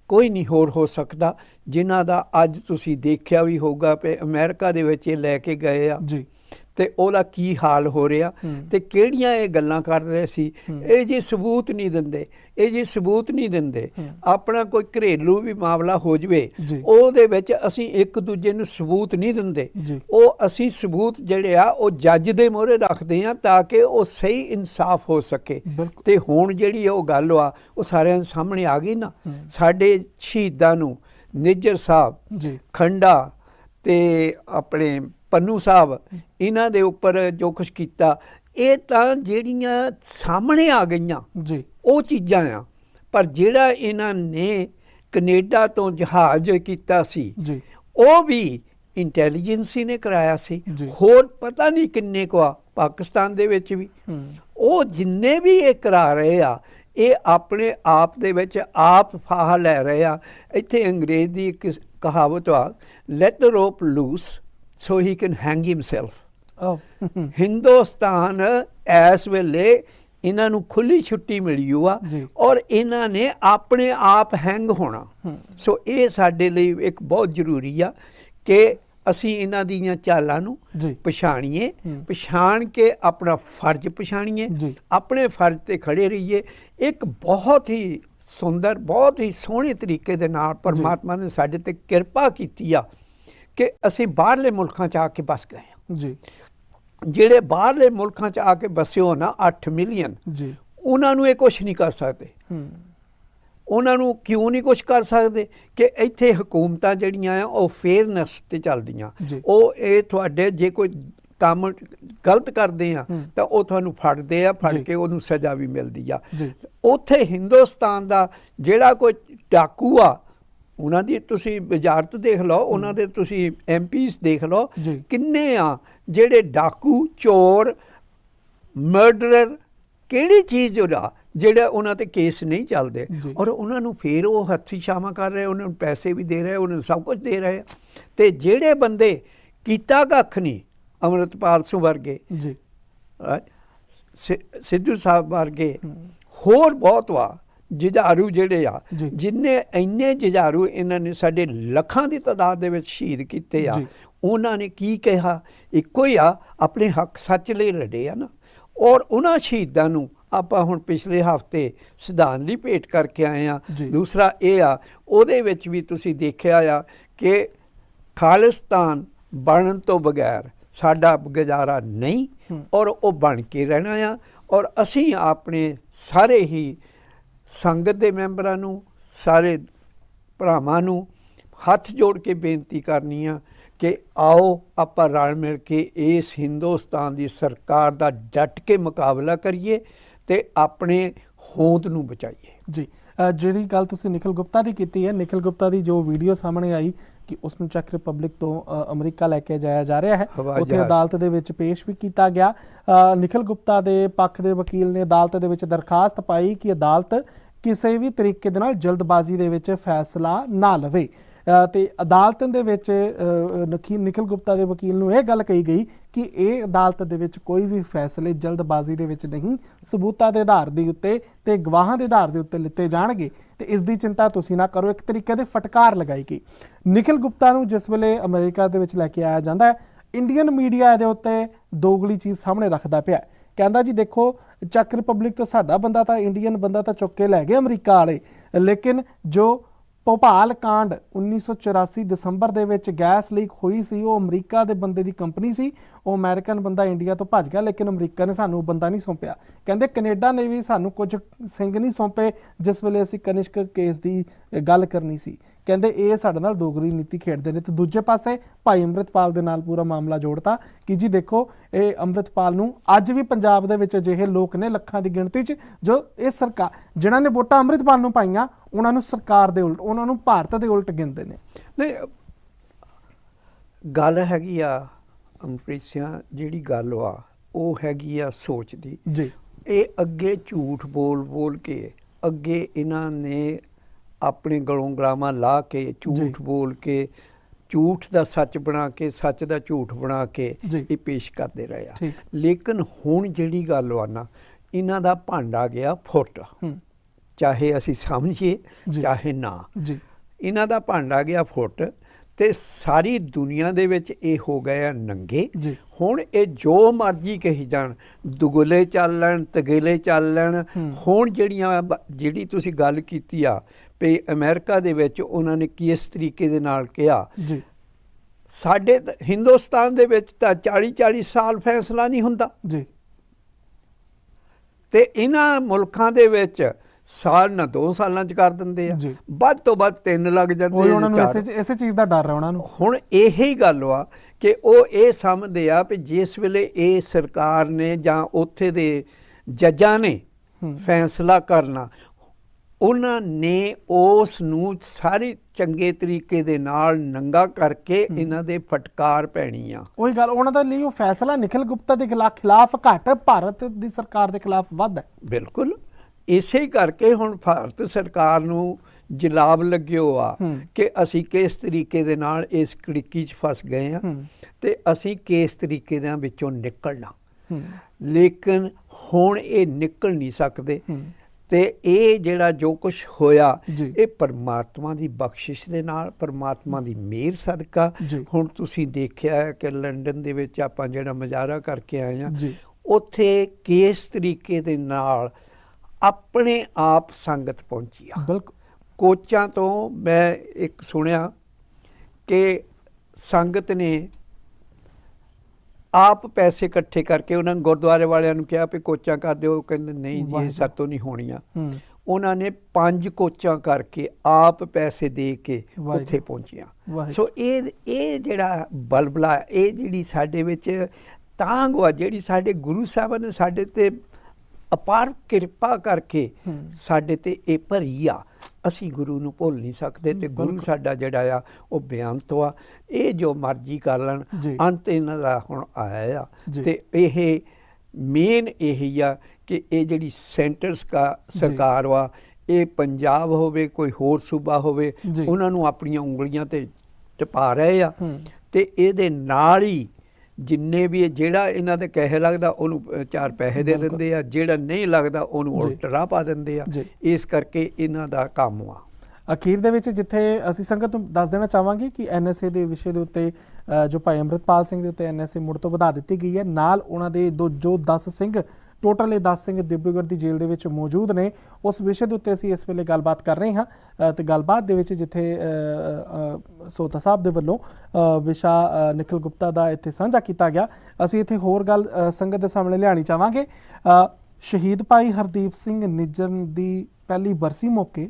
ਕੋਈ ਨਹੀਂ ਹੋਰ ਹੋ ਸਕਦਾ ਜਿਨ੍ਹਾਂ ਦਾ ਅੱਜ ਤੁਸੀਂ ਦੇਖਿਆ ਵੀ ਹੋਊਗਾ ਕਿ ਅਮਰੀਕਾ ਦੇ ਵਿੱਚ ਇਹ ਲੈ ਕੇ ਗਏ ਆ ਜੀ ਤੇ ਉਹਦਾ ਕੀ ਹਾਲ ਹੋ ਰਿਹਾ। ਤੇ ਕਿਹੜੀਆਂ ਇਹ ਗੱਲਾਂ ਕਰ ਰਹੇ ਸੀ। ਇਹ ਜੀ ਸਬੂਤ ਨਹੀਂ ਦਿੰਦੇ ਇਹ ਜੀ ਸਬੂਤ ਨਹੀਂ ਦਿੰਦੇ। ਆਪਣਾ ਕੋਈ ਘਰੇਲੂ ਵੀ ਮਾਮਲਾ ਹੋ ਜਵੇ। ਉਹਦੇ ਵਿੱਚ ਅਸੀਂ ਇੱਕ ਦੂਜੇ ਨੂੰ ਸਬੂਤ ਨਹੀਂ ਦਿੰਦੇ। ਉਹ ਅਸੀਂ ਸਬੂਤ ਜਿਹੜੇ ਆ ਉਹ ਜੱਜ ਦੇ ਮੋਹਰੇ ਰੱਖਦੇ ਆ ਤਾਂ ਕਿ ਉਹ ਸਹੀ ਇਨਸਾਫ ਹੋ ਸਕੇ ਤੇ ਹੁਣ ਜਿਹੜੀ ਉਹ ਗੱਲ ਆ ਉਹ ਸਾਰਿਆਂ ਦੇ ਸਾਹਮਣੇ ਆ ਗਈ ਨਾ। ਸਾਡੇ ਸ਼ਹੀਦਾਂ ਨੂੰ ਨਿੱਜਰ ਸਾਹਿਬ ਜੀ ਖੰਡਾ ਤੇ ਆਪਣੇ ਪੰਨੂ ਸਾਹਿਬ ਇਹਨਾਂ ਦੇ ਉੱਪਰ ਜੋ ਕੁਝ ਕੀਤਾ ਇਹ ਤਾਂ ਜਿਹੜੀਆਂ ਸਾਹਮਣੇ ਆ ਗਈਆਂ ਜੀ। ਉਹ ਚੀਜ਼ਾਂ ਆ। ਪਰ ਜਿਹੜਾ ਇਹਨਾਂ ਨੇ ਕੈਨੇਡਾ ਤੋਂ ਜਹਾਜ਼ ਕੀਤਾ ਸੀ ਜੀ। ਉਹ ਵੀ ਇੰਟੈਲੀਜੈਂਸੀ ਨੇ ਕਰਾਇਆ ਸੀ। ਹੋਰ ਪਤਾ ਨਹੀਂ ਕਿੰਨੇ ਕੁ ਆ ਪਾਕਿਸਤਾਨ ਦੇ ਵਿੱਚ ਵੀ। ਉਹ ਜਿੰਨੇ ਵੀ ਇਹ ਕਰਾ ਰਹੇ ਆ ਇਹ ਆਪਣੇ ਆਪ ਦੇ ਵਿੱਚ ਆਪ ਫਾਹਾ ਲੈ ਰਹੇ ਆ। ਇੱਥੇ ਅੰਗਰੇਜ਼ ਦੀ ਇੱਕ ਕਹਾਵਤ ਆ let the rope loose so he can hang himself Hindustan ਇਸ ਵੇਲੇ ਇਹਨਾਂ ਨੂੰ ਖੁੱਲੀ ਛੁੱਟੀ ਮਿਲੀ ਹੋਆ। ਔਰ ਇਹਨਾਂ ਨੇ ਆਪਣੇ ਆਪ ਹੈਂਗ ਹੋਣਾ। ਸੋ ਇਹ ਸਾਡੇ ਲਈ ਇੱਕ ਬਹੁਤ ਜ਼ਰੂਰੀ ਆ ਕਿ ਅਸੀਂ ਇਹਨਾਂ ਦੀਆਂ ਚਾਲਾਂ ਨੂੰ ਪਛਾਣੀਏ। ਪਛਾਣ ਕੇ ਆਪਣਾ ਫਰਜ਼ ਪਛਾਣੀਏ। ਆਪਣੇ ਫਰਜ਼ ਤੇ ਖੜੇ ਰਹੀਏ ਇੱਕ ਬਹੁਤ ਹੀ ਸੁੰਦਰ ਬਹੁਤ ਹੀ ਸੋਹਣੇ ਤਰੀਕੇ ਦੇ ਨਾਲ ਪਰਮਾਤਮਾ ਨੇ ਸਾਡੇ ਤੇ ਕਿਰਪਾ ਕੀਤੀ ਆ ਕਿ ਅਸੀਂ ਬਾਹਰਲੇ ਮੁਲਕਾਂ 'ਚ ਆ ਕੇ ਬਸ ਗਏ। ਜੀ ਜਿਹੜੇ ਬਾਹਰਲੇ ਮੁਲਕਾਂ 'ਚ ਆ ਕੇ ਬਸੇ ਹੋ ਨਾ 8 ਮਿਲੀਅਨ ਜੀ ਉਹਨਾਂ ਨੂੰ ਇਹ ਕੁਝ ਨਹੀਂ ਕਰ ਸਕਦੇ ਹੂੰ ਉਹਨਾਂ ਨੂੰ ਕਿਉਂ ਨਹੀਂ ਕੁਝ ਕਰ ਸਕਦੇ ਕਿ ਇੱਥੇ ਹਕੂਮਤਾਂ ਜਿਹੜੀਆਂ ਆ ਉਹ ਫੇਅਰਨੈਸ ਤੇ ਚੱਲਦੀਆਂ। ਉਹ ਇਹ ਤੁਹਾਡੇ ਜੇ ਕੋਈ ਕੰਮ ਗਲਤ ਕਰਦੇ ਆ। ਤਾਂ ਉਹ ਤੁਹਾਨੂੰ ਫੜਦੇ ਆ ਫੜ। ਕੇ ਉਹਨੂੰ ਸਜ਼ਾ ਵੀ ਮਿਲਦੀ ਆ ਉੱਥੇ ਹਿੰਦੁਸਤਾਨ ਦਾ ਜਿਹੜਾ ਕੋਈ ਡਾਕੂ ਆ ਉਹਨਾਂ ਦੀ ਤੁਸੀਂ ਵਜ਼ਾਰਤ ਦੇਖ ਲਓ ਉਹਨਾਂ ਦੇ ਤੁਸੀਂ ਐਮਪੀਸ ਦੇਖ ਲਓ। ਕਿੰਨੇ ਆ ਜਿਹੜੇ ਡਾਕੂ ਚੋਰ ਮਰਡਰਰ ਕਿਹੜੀ ਚੀਜ਼ ਉਹਦਾ ਜਿਹੜਾ ਉਹਨਾਂ ਤੇ ਕੇਸ ਨਹੀਂ ਚੱਲਦੇ। ਔਰ ਉਹਨਾਂ ਨੂੰ ਫੇਰ ਉਹ ਹੱਥੀ ਛਾਵਾਂ ਕਰ ਰਹੇ ਉਹਨਾਂ ਨੂੰ ਪੈਸੇ ਵੀ ਦੇ ਰਹੇ ਉਹਨਾਂ ਨੂੰ ਸਭ ਕੁਝ ਦੇ ਰਹੇ। ਤੇ ਜਿਹੜੇ ਬੰਦੇ ਕੀਤਾ ਕੱਖ ਨਹੀਂ ਅਮਰਤਪਾਲ ਸਿੰਘ ਵਰਗੇ ਜੀ ਸਿੱਧੂ ਸਾਹਿਬ ਵਰਗੇ। ਹੋਰ ਬਹੁਤ ਵਾ ਜੁਝਾਰੂ ਜਿਹੜੇ ਆ। ਜਿੰਨੇ ਇੰਨੇ ਜੁਝਾਰੂ ਇਹਨਾਂ ਨੇ ਸਾਡੇ ਲੱਖਾਂ ਦੀ ਤਾਦਾਦ ਦੇ ਵਿੱਚ ਸ਼ਹੀਦ ਕੀਤੇ ਆ। ਉਹਨਾਂ ਨੇ ਕੀ ਕਿਹਾ ਇੱਕੋ ਹੀ ਆ ਆਪਣੇ ਹੱਕ ਸੱਚ ਲਈ ਲੜੇ ਆ ਨਾ ਔਰ ਉਹਨਾਂ ਸ਼ਹੀਦਾਂ ਨੂੰ ਆਪਾਂ ਹੁਣ ਪਿਛਲੇ ਹਫ਼ਤੇ ਸਿਧਾਂਤ ਭੇਟ ਕਰਕੇ ਆਏ ਆ। ਦੂਸਰਾ ਇਹ ਆ ਉਹਦੇ ਵਿੱਚ ਵੀ ਤੁਸੀਂ ਦੇਖਿਆ ਆ ਕਿ ਖਾਲਿਸਤਾਨ ਬਣਨ ਤੋਂ ਬਗੈਰ ਸਾਡਾ ਗੁਜ਼ਾਰਾ ਨਹੀਂ। ਔਰ ਉਹ ਬਣ ਕੇ ਰਹਿਣਾ ਆ ਔਰ ਅਸੀਂ ਆਪਣੇ ਸਾਰੇ ਹੀ ਸੰਗਤ ਦੇ ਮੈਂਬਰਾਂ ਨੂੰ ਸਾਰੇ ਭਰਾਵਾਂ ਨੂੰ ਹੱਥ ਜੋੜ ਕੇ ਬੇਨਤੀ ਕਰਨੀ ਆ ਕਿ ਆਓ ਆਪਾਂ ਰਲ ਮਿਲ ਕੇ ਇਸ ਹਿੰਦੁਸਤਾਨ ਦੀ ਸਰਕਾਰ ਦਾ ਡਟ ਕੇ ਮੁਕਾਬਲਾ ਕਰੀਏ ਤੇ ਆਪਣੇ ਹੋਂਦ ਨੂੰ ਬਚਾਈਏ। ਜੀ ਜਿਹੜੀ ਗੱਲ ਤੁਸੀਂ ਨਿਖਿਲ ਗੁਪਤਾ ਦੀ ਕੀਤੀ ਹੈ ਨਿਖਿਲ ਗੁਪਤਾ ਦੀ ਜੋ ਵੀਡੀਓ ਸਾਹਮਣੇ ਆਈ ਕਿ ਉਸ ਨੂੰ ਚੈਕ ਰਿਪਬਲਿਕ ਤੋਂ ਅਮਰੀਕਾ ਲੈ ਕੇ ਜਾਇਆ ਜਾ ਰਿਹਾ ਹੈ ਉੱਥੇ। ਅਦਾਲਤ ਦੇ ਵਿੱਚ ਪੇਸ਼ ਵੀ ਕੀਤਾ ਗਿਆ। ਨਿਖਿਲ ਗੁਪਤਾ ਦੇ ਪੱਖ ਦੇ ਵਕੀਲ ਨੇ ਅਦਾਲਤ ਦੇ ਵਿੱਚ ਦਰਖਾਸਤ ਪਾਈ ਕਿ ਅਦਾਲਤ ਕਿਸੇ ਵੀ ਤਰੀਕੇ ਦੇ ਨਾਲ ਜਲਦਬਾਜ਼ੀ ਦੇ ਵਿੱਚ ਫੈਸਲਾ ਨਾ ਲਵੇ। ਤੇ ਅਦਾਲਤ ਦੇ ਵਿੱਚ ਅ, ਨਿਖਿਲ ਗੁਪਤਾ ਦੇ ਵਕੀਲ ਨੂੰ ਇਹ ਗੱਲ ਕਹੀ ਗਈ ਕਿ ਇਹ ਅਦਾਲਤ ਦੇ ਵਿੱਚ ਕੋਈ ਵੀ ਫੈਸਲੇ ਜਲਦਬਾਜ਼ੀ ਦੇ ਵਿੱਚ ਨਹੀਂ ਸਬੂਤਾਂ ਦੇ ਆਧਾਰ ਦੇ ਉੱਤੇ ਤੇ ਗਵਾਹਾਂ ਦੇ ਆਧਾਰ ਦੇ ਉੱਤੇ ਲਿੱਤੇ ਜਾਣਗੇ। ਤੇ ਇਸ ਦੀ ਚਿੰਤਾ ਤੁਸੀਂ ਨਾ ਕਰੋ ਇੱਕ ਤਰੀਕੇ ਦੇ ਫਟਕਾਰ ਲਗਾਈ ਗਈ। ਨਿਖਿਲ ਗੁਪਤਾ ਨੂੰ ਜਿਸ ਵੇਲੇ ਅਮਰੀਕਾ ਦੇ ਵਿੱਚ ਲੈ ਕੇ ਆਇਆ ਜਾਂਦਾ ਹੈ ਇੰਡੀਅਨ ਮੀਡੀਆ ਦੇ ਉੱਤੇ ਦੋਗਲੀ ਚੀਜ਼ ਸਾਹਮਣੇ ਰੱਖਦਾ ਪਿਆ ਕਹਿੰਦਾ ਜੀ ਦੇਖੋ ਚੱਕ ਰਿਪਬਲਿਕ ਤੋਂ ਸਾਡਾ ਬੰਦਾ ਤਾਂ ਇੰਡੀਅਨ ਬੰਦਾ ਤਾਂ ਚੁੱਕ ਕੇ ਲੈ ਗਏ ਅਮਰੀਕਾ ਵਾਲੇ। ਲੇਕਿਨ ਜੋ ਭੋਪਾਲ ਕਾਂਡ 1984 ਦਸੰਬਰ ਦੇ ਵਿੱਚ ਗੈਸ ਲੀਕ ਹੋਈ ਸੀ, ਉਹ ਅਮਰੀਕਾ ਦੇ ਬੰਦੇ ਦੀ ਕੰਪਨੀ ਸੀ ਉਹ ਅਮਰੀਕਨ ਬੰਦਾ ਇੰਡੀਆ ਤੋਂ ਭੱਜ ਗਿਆ, ਲੇਕਿਨ ਅਮਰੀਕਾ ਨੇ ਸਾਨੂੰ ਉਹ ਬੰਦਾ ਨਹੀਂ ਸੌਂਪਿਆ। ਕਹਿੰਦੇ ਕੈਨੇਡਾ ਨੇ ਵੀ ਸਾਨੂੰ ਕੁਝ ਸਿੰਘ ਨਹੀਂ ਸੌਂਪੇ, ਜਿਸ ਵੇਲੇ ਅਸੀਂ ਕਨਿਸ਼ਕ ਕੇਸ ਦੀ ਗੱਲ ਕਰਨੀ ਸੀ। ਕਹਿੰਦੇ ਇਹ ਸਾਡੇ ਨਾਲ ਦੋਗਰੀ ਨੀਤੀ ਖੇਡਦੇ ਨੇ। ਤੇ ਦੂਜੇ ਪਾਸੇ ਭਾਈ ਅੰਮ੍ਰਿਤਪਾਲ ਦੇ ਨਾਲ ਪੂਰਾ ਮਾਮਲਾ ਜੋੜਤਾ ਕਿ ਜੀ ਦੇਖੋ, ਇਹ ਅੰਮ੍ਰਿਤਪਾਲ ਨੂੰ ਅੱਜ ਵੀ ਪੰਜਾਬ ਦੇ ਵਿੱਚ ਅਜਿਹੇ ਲੋਕ ਨੇ ਲੱਖਾਂ ਦੀ ਗਿਣਤੀ 'ਚ, ਜੋ ਇਹ ਸਰਕਾਰ ਜਿਨ੍ਹਾਂ ਨੇ ਵੋਟਾਂ ਅੰਮ੍ਰਿਤਪਾਲ ਨੂੰ ਪਾਈਆਂ, ਉਹਨਾਂ ਨੂੰ ਸਰਕਾਰ ਦੇ ਉਲਟ, ਉਹਨਾਂ ਨੂੰ ਭਾਰਤ ਦੇ ਉਲਟ ਗਿਣਦੇ ਨੇ। ਨਹੀਂ, ਗੱਲ ਹੈਗੀ ਆ ਅਮਪ੍ਰੀਤ ਸਿੰਘ ਜਿਹੜੀ ਗੱਲ ਆ ਉਹ ਹੈਗੀ ਆ ਸੋਚ ਦੀ ਜੀ ਇਹ ਅੱਗੇ ਝੂਠ ਬੋਲ ਬੋਲ ਕੇ ਅੱਗੇ ਇਹਨਾਂ ਨੇ ਆਪਣੇ ਗਲੋਂ ਗਲਾਵਾਂ ਲਾ ਕੇ। ਝੂਠ ਬੋਲ ਕੇ ਝੂਠ ਦਾ ਸੱਚ ਬਣਾ ਕੇ ਸੱਚ ਦਾ ਝੂਠ ਬਣਾ ਕੇ। ਇਹ ਪੇਸ਼ ਕਰਦੇ ਰਹੇ ਆ। ਲੇਕਿਨ ਹੁਣ ਜਿਹੜੀ ਗੱਲ ਆ ਨਾ ਇਹਨਾਂ ਦਾ ਭਾਂਡਾ ਗਿਆ ਫੁੱਟ ਚਾਹੇ ਅਸੀਂ ਸਮਝੀਏ। ਚਾਹੇ ਨਾ ਜੀ ਇਹਨਾਂ ਦਾ ਭਾਂਡਾ ਗਿਆ ਫੁੱਟ ਤੇ ਸਾਰੀ ਦੁਨੀਆ ਦੇ ਵਿੱਚ ਇਹ ਹੋ ਗਏ ਆ ਨੰਗੇ। ਹੁਣ ਇਹ ਜੋ ਮਰਜ਼ੀ ਕਹੀ ਜਾਣ ਦੁਗਲੇ ਚੱਲਣ ਤਗੇਲੇ ਚੱਲਣ ਹੂੰ। ਹੁਣ ਜਿਹੜੀਆਂ ਜਿਹੜੀ ਤੁਸੀਂ ਗੱਲ ਕੀਤੀ ਆ ਵੀ ਅਮਰੀਕਾ ਦੇ ਵਿੱਚ ਉਹਨਾਂ ਨੇ ਕਿਸ ਤਰੀਕੇ ਦੇ ਨਾਲ ਕਿਹਾ। ਜੀ। ਸਾਡੇ ਹਿੰਦੁਸਤਾਨ ਦੇ ਵਿੱਚ ਤਾਂ 40 40 ਸਾਲ ਫੈਸਲਾ ਨਹੀਂ ਹੁੰਦਾ। ਜੀ। ਤੇ ਇਹਨਾਂ ਮੁਲਕਾਂ ਦੇ ਵਿੱਚ ਸਾਲ ਨਾ 2 ਸਾਲਾਂ ਚ ਕਰ ਦਿੰਦੇ ਆ। ਵੱਧ ਤੋਂ ਵੱਧ 3 ਲੱਗ ਜਾਂਦੇ ਆ, ਉਹਨਾਂ ਨੂੰ। ਇਸੇ ਇਸੇ ਚੀਜ਼ ਦਾ ਡਰ ਹੈ ਉਹਨਾਂ ਨੂੰ ਹੁਣ ਇਹੀ ਗੱਲ ਆ ਕਿ ਉਹ ਇਹ ਸਮਝਦੇ ਆ ਕਿ ਜਿਸ ਵੇਲੇ ਇਹ ਸਰਕਾਰ ਨੇ ਜਾਂ ਉੱਥੇ ਦੇ ਜੱਜਾਂ ਨੇ। ਫੈਸਲਾ ਕਰਨਾ ਉਹਨਾਂ ਨੇ ਉਸ ਨੂੰ ਸਾਰੀ ਚੰਗੇ ਤਰੀਕੇ ਦੇ ਨਾਲ ਨੰਗਾ ਕਰਕੇ ਇਹਨਾਂ ਦੇ ਫਟਕਾਰ ਪੈਣੀ ਆ ਉਹੀ ਗੱਲ ਉਹਨਾਂ ਦਾ ਲਈ ਉਹ ਫੈਸਲਾ ਨਿਖਿਲ ਗੁਪਤਾ ਦੇ ਖਿਲਾ- ਖਿਲਾਫ ਘੱਟ ਭਾਰਤ ਦੀ ਸਰਕਾਰ ਦੇ ਖਿਲਾਫ ਵੱਧ ਹੈ ਬਿਲਕੁਲ ਇਸੇ ਕਰਕੇ ਹੁਣ ਭਾਰਤ ਸਰਕਾਰ ਨੂੰ ਜਲਾਬ ਲੱਗਿਓ ਆ। ਕਿ ਅਸੀਂ ਕਿਸ ਤਰੀਕੇ ਦੇ ਨਾਲ ਇਸ ਕੜਿੱਕੀ 'ਚ ਫਸ ਗਏ ਆ। ਤੇ ਅਸੀਂ ਕਿਸ ਤਰੀਕੇ ਦੇ ਵਿੱਚੋਂ ਨਿਕਲਣਾ ਲੇਕਿਨ ਹੁਣ ਇਹ ਨਿਕਲ ਨਹੀਂ ਸਕਦੇ। ਤੇ ਇਹ ਜਿਹੜਾ ਜੋ ਕੁਝ ਹੋਇਆ। ਇਹ ਪਰਮਾਤਮਾ ਦੀ ਬਖਸ਼ਿਸ਼ ਦੇ ਨਾਲ ਪਰਮਾਤਮਾ ਦੀ ਮਿਹਰ ਸਦਕਾ। ਹੁਣ ਤੁਸੀਂ ਦੇਖਿਆ ਹੈ ਕਿ ਲੰਡਨ ਦੇ ਵਿੱਚ ਆਪਾਂ ਜਿਹੜਾ ਮਜ਼ਾਰਾ ਕਰਕੇ ਆਏ ਆ। ਉੱਥੇ ਕਿਸ ਤਰੀਕੇ ਦੇ ਨਾਲ ਆਪਣੇ ਆਪ ਸੰਗਤ ਪਹੁੰਚੀ ਆ ਬਿਲਕੁਲ ਕੋਚਾਂ ਤੋਂ ਮੈਂ ਇੱਕ ਸੁਣਿਆ ਕਿ ਸੰਗਤ ਨੇ ਆਪ ਪੈਸੇ ਇਕੱਠੇ ਕਰਕੇ ਉਹਨਾਂ ਨੇ ਗੁਰਦੁਆਰੇ ਵਾਲਿਆਂ ਨੂੰ ਕਿਹਾ ਵੀ ਕੋਚਾਂ ਕਰ ਦਿਓ ਕਹਿੰਦੇ ਨਹੀਂ ਜੀ ਇਹ। ਸਾਤੋਂ ਨਹੀਂ ਹੋਣੀਆਂ ਉਹਨਾਂ ਨੇ ਪੰਜ ਕੋਚਾਂ ਕਰਕੇ ਆਪ ਪੈਸੇ ਦੇ ਕੇ। ਉੱਥੇ ਪਹੁੰਚੀਆਂ। ਸੋ ਇਹ ਇਹ ਜਿਹੜਾ ਬਲਬਲਾ ਇਹ ਜਿਹੜੀ ਸਾਡੇ ਵਿੱਚ ਤਾਂਗ ਆ ਜਿਹੜੀ ਸਾਡੇ ਗੁਰੂ ਸਾਹਿਬਾਂ ਨੇ ਸਾਡੇ ਤੇ ਅਪਾਰ ਕਿਰਪਾ ਕਰਕੇ। ਸਾਡੇ ਤੇ ਇਹ ਭਰੀ ਆ ਅਸੀਂ ਗੁਰੂ ਨੂੰ ਭੁੱਲ ਨਹੀਂ ਸਕਦੇ ਤੇ ਗੁਰੂ। ਸਾਡਾ ਜਿਹੜਾ ਆ ਉਹ ਬੇਅੰਤ ਆ ਇਹ ਜੋ ਮਰਜ਼ੀ ਕਰ ਲੈਣ। ਅੰਤ ਇਹਨਾਂ ਦਾ ਹੁਣ ਆਇਆ ਆ। ਤੇ ਇਹ ਮੇਨ ਇਹੀ ਆ ਕਿ ਇਹ ਜਿਹੜੀ ਸੈਂਟਰ ਸਰਕਾ- ਜੀ। ਸਰਕਾਰ ਵਾ ਇਹ ਪੰਜਾਬ ਹੋਵੇ ਕੋਈ ਹੋਰ ਸੂਬਾ ਹੋਵੇ। ਉਹਨਾਂ ਨੂੰ ਆਪਣੀਆਂ ਉਂਗਲੀਆਂ ਤੇ ਟਪਾ ਰਹੇ ਆ। ਤੇ ਇਹਦੇ ਨਾਲ ਹੀ ਜਿੰਨੇ ਵੀ ਜਿਹੜਾ ਇਹਨਾਂ ਦੇ ਕਹੇ ਲੱਗਦਾ ਉਹਨੂੰ ਚਾਰ ਪੈਸੇ ਦੇ। ਦਿੰਦੇ ਆ ਜਿਹੜਾ ਨਹੀਂ ਲੱਗਦਾ ਉਹਨੂੰ ਜੀ। ਉਲਟ ਰਾਹ ਪਾ ਦਿੰਦੇ ਆ। ਇਸ ਕਰਕੇ ਇਹਨਾਂ ਦਾ ਕੰਮ ਆ ਅਖੀਰ ਦੇ ਵਿੱਚ ਜਿੱਥੇ ਅਸੀਂ ਸੰਗਤ ਨੂੰ ਦੱਸ ਦੇਣਾ ਚਾਹਾਂਗੇ ਕਿ ਐਨਐਸਏ ਦੇ ਵਿਸ਼ੇ ਦੇ ਉੱਤੇ ਜੋ ਭਾਈ ਅੰਮ੍ਰਿਤਪਾਲ ਸਿੰਘ ਦੇ ਉੱਤੇ ਐਨਐਸਏ ਮੁੜ ਤੋਂ ਵਧਾ ਦਿੱਤੀ ਗਈ ਹੈ ਨਾਲ ਉਹਨਾਂ ਦੇ ਦੋ ਜੋ 10 ਸਿੰਘ ਟੋਟਲ ਇਹ 10 ਸਿੰਘ ਡਿਬਰੂਗੜ੍ਹ ਦੀ ਜੇਲ੍ਹ ਦੇ ਵਿੱਚ ਮੌਜੂਦ ਨੇ। ਉਸ ਵਿਸ਼ੇ ਦੇ ਉੱਤੇ ਅਸੀਂ ਇਸ ਵੇਲੇ ਗੱਲਬਾਤ ਕਰ ਰਹੇ ਹਾਂ ਅ, ਤੇ ਗੱਲਬਾਤ ਦੇ ਵਿੱਚ ਜਿੱਥੇ ਸੋਤਾ ਸਾਹਿਬ ਦੇ ਵੱਲੋਂ ਵਿਸ਼ਾ ਅ, ਨਿਖਿਲ ਗੁਪਤਾ ਦਾ ਇੱਥੇ ਸਾਂਝਾ ਕੀਤਾ ਗਿਆ। ਅਸੀਂ ਇੱਥੇ ਹੋਰ ਗੱਲ ਸੰਗਤ ਦੇ ਸਾਹਮਣੇ ਲਿਆਣੀ ਚਾਹਾਂਗੇ। ਸ਼ਹੀਦ ਭਾਈ ਹਰਦੀਪ ਸਿੰਘ ਨਿੱਜਰ ਦੀ ਪਹਿਲੀ ਬਰਸੀ ਮੌਕੇ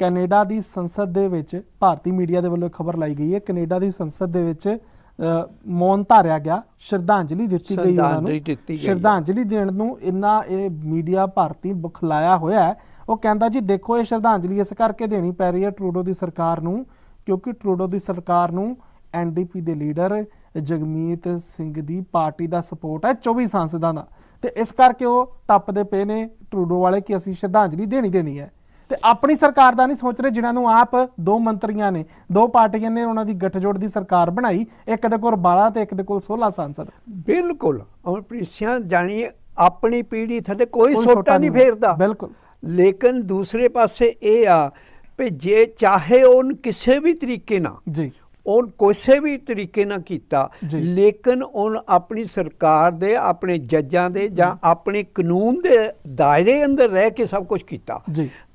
ਕੈਨੇਡਾ ਦੀ ਸੰਸਦ ਦੇ ਵਿੱਚ ਭਾਰਤੀ ਮੀਡੀਆ ਦੇ ਵੱਲੋਂ ਖਬਰ ਲਾਈ ਗਈ ਹੈ। ਕੈਨੇਡਾ ਦੀ ਸੰਸਦ ਦੇ ਵਿੱਚ ਮੌਨ ਧਾਰਿਆ ਗਿਆ ਸ਼ਰਧਾਂਜਲੀ ਦਿੱਤੀ ਗਈ ਉਹਨਾਂ ਸ਼ਰਧਾਂਜਲੀ ਨੂੰ। ਸ਼ਰਧਾਂਜਲੀ ਦੇਣ ਨੂੰ ਇੰਨਾ ਇਹ ਮੀਡੀਆ ਭਾਰਤੀ ਬੁਖਲਾਇਆ ਹੋਇਆ ਹੈ। ਉਹ ਕਹਿੰਦਾ ਜੀ ਦੇਖੋ ਇਹ ਸ਼ਰਧਾਂਜਲੀ ਇਸ ਕਰਕੇ ਦੇਣੀ ਪੈ ਰਹੀ ਹੈ ਟਰੂਡੋ ਦੀ ਸਰਕਾਰ ਨੂੰ ਕਿਉਂਕਿ ਟਰੂਡੋ ਦੀ ਸਰਕਾਰ ਨੂੰ ਐਨਡੀਪੀ ਦੇ ਲੀਡਰ ਜਗਮੀਤ ਸਿੰਘ ਦੀ ਪਾਰਟੀ ਦਾ ਸਪੋਰਟ ਹੈ 24 ਸੰਸਦਾਂ ਦਾ। ਤੇ ਇਸ ਕਰਕੇ ਉਹ ਟੱਪਦੇ ਪਏ ਨੇ ਟਰੂਡੋ ਵਾਲੇ ਕਿ ਅਸੀਂ ਸ਼ਰਧਾਂਜਲੀ ਦੇਣੀ ਦੇਣੀ ਹੈ। ਤੇ ਆਪਣੀ ਸਰਕਾਰ ਦਾ ਨਹੀਂ ਸੋਚ ਰਹੇ ਜਿਨ੍ਹਾਂ ਨੂੰ ਆਪ ਦੋ ਮੰਤਰੀਆਂ ਨੇ ਦੋ ਪਾਰਟੀਆਂ ਨੇ ਉਹਨਾਂ ਦੀ ਗੱਠਜੋੜ ਦੀ ਸਰਕਾਰ ਬਣਾਈ ਇੱਕ ਦੇ ਕੋਲ 12 ਤੇ ਇੱਕ ਦੇ ਕੋਲ 16 ਸੰਸਦ। ਬਿਲਕੁਲ। ਅਮਰਪ੍ਰੀਤ ਸਿੰਘ ਜਾਣੀ ਆਪਣੀ ਪੀੜ੍ਹੀ ਥੱਲੇ ਕੋਈ ਸੋਟਾ ਨਹੀਂ ਫੇਰਦਾ। ਬਿਲਕੁਲ। ਲੇਕਿਨ ਦੂਸਰੇ ਪਾਸੇ ਇਹ ਆ ਵੀ ਜੇ ਚਾਹੇ ਉਹਨ ਕਿਸੇ ਵੀ ਤਰੀਕੇ ਨਾਲ ਜੀ। ਉਹ ਕਿਸੇ ਵੀ ਤਰੀਕੇ ਨਾਲ ਕੀਤਾ। ਲੇਕਿਨ ਉਹ ਆਪਣੀ ਸਰਕਾਰ ਦੇ ਆਪਣੇ ਜੱਜਾਂ ਦੇ ਜਾਂ ਆਪਣੇ ਕਾਨੂੰਨ ਦੇ ਦਾਇਰੇ ਅੰਦਰ ਰਹਿ ਕੇ ਸਭ ਕੁਝ ਕੀਤਾ